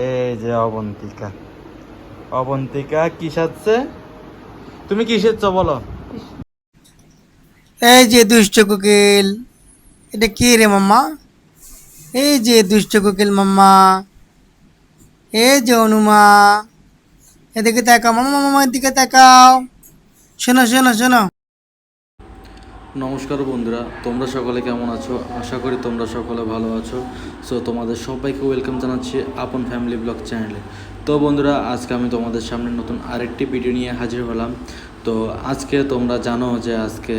এই যে অবন্তিকা। অবন্তিকা, কি সাজছে? তুমি কি সেজছ বলো? এই যে দুষ্ট কোকিল, এটা কি রে মাম্মা? এই যে দুষ্ট কোকিল মাম্মা, এই যে অনুমা, এদিকে তাকাও মামা মামা এদিকে তাকাও। শোনো শোনো শোনো। নমস্কার বন্ধুরা, তোমরা সকলে কেমন আছো? আশা করি তোমরা সকলে ভালো আছো। সো তোমাদের সবাইকে ওয়েলকাম জানাচ্ছি আপন ফ্যামিলি ব্লগ চ্যানেলে তো বন্ধুরা, আজকে আমি তোমাদের সামনে নতুন আরেকটি ভিডিও নিয়ে হাজির হলাম। তো আজকে তোমরা জানো যে আজকে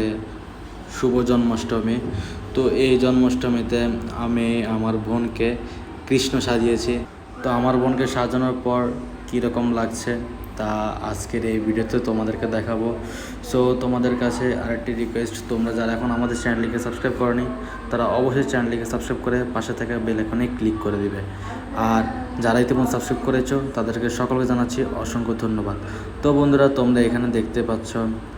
শুভ জন্মাষ্টমী। তো এই জন্মাষ্টমীতে আমি আমার বোনকে কৃষ্ণ সাজিয়েছি। তো আমার বোনকে সাজানোর পর কীরকম লাগছে? তা আজকের এই ভিডিওতে তোমাদেরকে দেখাবো। সো তোমাদের কাছে আরেকটি রিকোয়েস্ট তোমরা যারা এখন আমাদের চ্যানেলটিকে সাবস্ক্রাইব করনি, তারা অবশ্যই চ্যানেলটিকে সাবস্ক্রাইব করে পাশে থাকা বেল আইকনে ক্লিক করে দিবে। আর যারা ইতিমধ্যে সাবস্ক্রাইব করেছ, তাদেরকে সকলকে জানাচ্ছি অসংখ্য ধন্যবাদ। তো বন্ধুরা, তোমরা এখানে দেখতে পাচ্ছ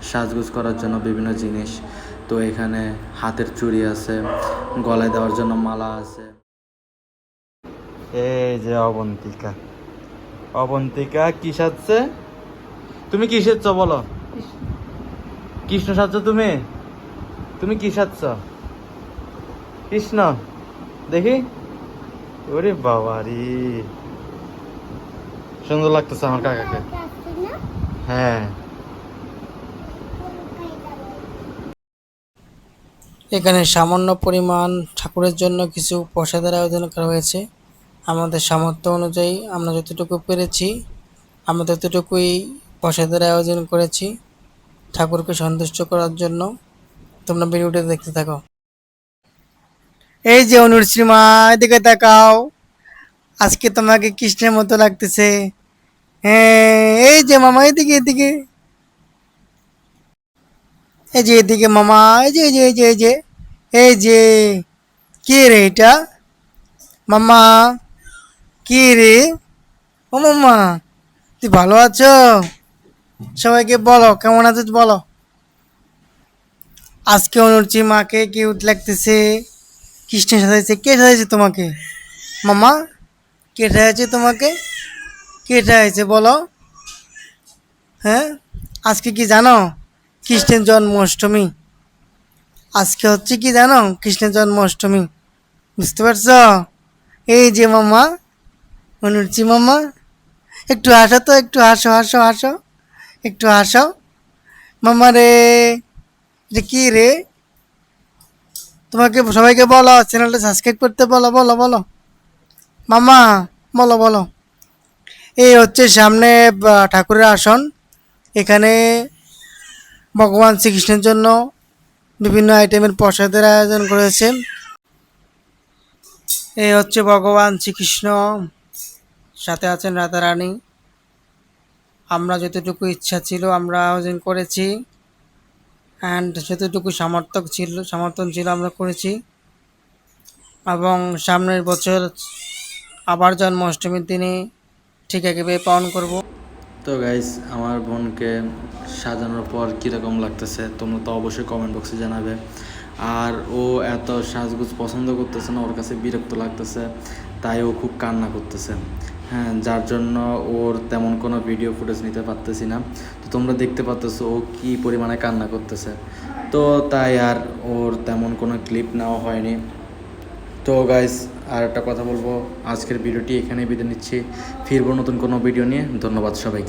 সাজগুজ করার জন্য বিভিন্ন জিনিস। তো এখানে হাতের চুড়ি আছে, গলায় দেওয়ার জন্য মালা আছে। এই যে অবন্তিকা। অবন্তিকা, কি সাজছে? তুমি কি সেজছ বলো? কৃষ্ণ সাজছ তুমি? তুমি কি সাজছ? কৃষ্ণ, দেখি। ওরে বাবা রে সুন্দর লাগতেছে আমার কাকাকে। হ্যাঁ। এখানে সামান্য পরিমাণ ঠাকুরের জন্য কিছু প্রসাদের আয়োজন করা হয়েছে। আমাদের সামর্থ্য অনুযায়ী আমরা যতটুকু পেরেছি, আমরা ততটুকুই প্রসাদের আয়োজন করেছি ঠাকুরকে সন্তুষ্ট করার জন্য। তোমরা ভিডিওটা দেখতে থাকো। এই যে অনুশ্রীমা এদিকে তাকাও। আজকে তোমাকে কৃষ্ণের মতো লাগতেছে। হ্যাঁ এই যে মামা, এদিকে এদিকে। এই যে এদিকে মামা এই যে এই যে এই যে এই যে। কে রে এটা? মামা। কে রে? ও মাম্মা তুই ভালো আছো? সবাইকে বলো, কেমন আছো বলো। আজকে অনুরচি মাকে কিউট লাগতেছে। কৃষ্ণ সাজাইছে কে সাজাইছে তোমাকে? মামা, কে সাজাইছে তোমাকে? কে সাজাইছে বলো। হ্যাঁ? আজকে কি জানো? কৃষ্ণের জন্মাষ্টমী। আজকে হচ্ছে কি জানো? কৃষ্ণের জন্মাষ্টমী। বুঝতে পারছ? এই যে মামা অনুরচি মামা, একটু হাসো তো, একটু হাসো হাসো হাসো, একটু হাসো। মামা রে, এটা কি রে? তোমাকে, সবাইকে বলো, চ্যানেলটা সাবস্ক্রাইব করতে বলো বলো বলো। মামা, বলো বলো। এই হচ্ছে সামনে ঠাকুরের আসন। এখানে ভগবান শ্রীকৃষ্ণের জন্য বিভিন্ন আইটেমের প্রসাদের আয়োজন করেছে এই হচ্ছে ভগবান শ্রীকৃষ্ণ। সাথে আছেন রাধারানী। আমরা যতটুকু ইচ্ছা ছিল আমরা আয়োজন করেছি। অ্যান্ড যতটুকু সামর্থ্য ছিল সমর্থন ছিল আমরা করেছি। এবং সামনের বছর আবার জন্মাষ্টমীর দিনে ঠিক একইভাবে পালন করব। তো গাইস আমার বোনকে সাজানোর পর কীরকম লাগতেছে, তোমরা তো অবশ্যই কমেন্ট বক্সে জানাবে। আর ও এত সাজগুজ পছন্দ করতেছে না, ওর কাছে বিরক্ত লাগতেছে, তাই ও খুব কান্না করতেছে। হ্যাঁ যার জন্য ওর তেমন কোনো ভিডিও ফুটেজ নিতে পারতেছি না। তো তোমরা দেখতে পাচ্তেছো ও কী পরিমাণে কান্না করতেছে। তো তাই আর ওর তেমন কোনো ক্লিপ নেওয়া হয়নি। তো গাইস আর একটা কথা বলব। আজকের ভিডিওটি এখানেই বিদায় নিচ্ছি। ফিরবো নতুন কোনো ভিডিও নিয়ে। ধন্যবাদ সবাইকে।